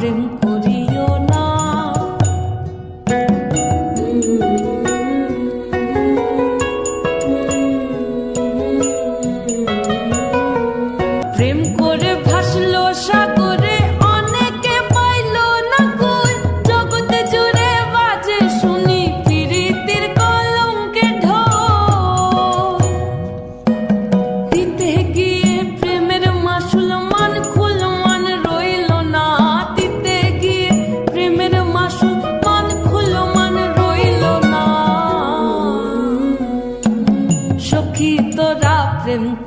人。nothing